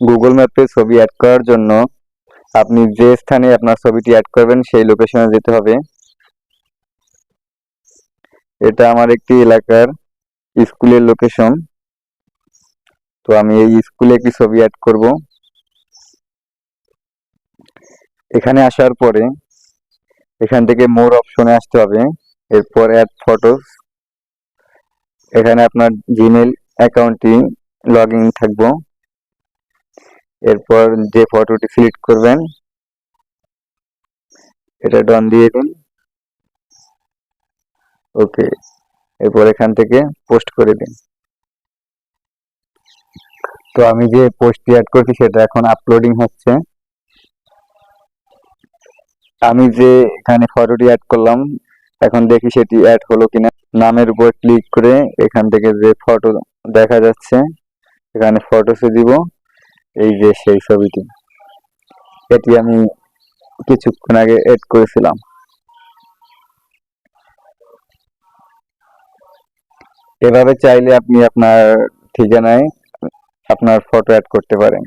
Google ম্যাপে ছবি add করার জন্য আপনি যে স্থানে আপনার ছবিটি অ্যাড করবেন সেই লোকেশনে যেতে হবে। এটা আমার একটি এলাকার স্কুলের লোকেশন তো আমি এই স্কুলে একটি ছবি অ্যাড করব। এখানে আসার পরে এখান থেকে মোর অপশনে আসতে হবে। এরপর অ্যাড ফটোস এখানে আপনার জিমেল অ্যাকাউন্টটি লগ ইন থাকব। এরপর যে ফটোটি সিলেক্ট করবেন, এটা ডন দিয়ে দিন। ওকে এরপর এখান থেকে পোস্ট করে দিন। তো আমি যে পোস্টটি অ্যাড করছি, সেটা এখন আপলোডিং হচ্ছে। আমি যে এখানে ফটোটি অ্যাড করলাম, এখন দেখি সেটি অ্যাড হলো কিনা। নামের উপর ক্লিক করে এখান থেকে যে ফটো দেখা যাচ্ছে, এখানে ফটোসে দিব। এই যে সেই ছবিটি, এটি আমি কিছুক্ষণ আগে এড করেছিলাম। এভাবে চাইলে আপনি আপনার ঠিকানায় আপনার ফটো অ্যাড করতে পারেন।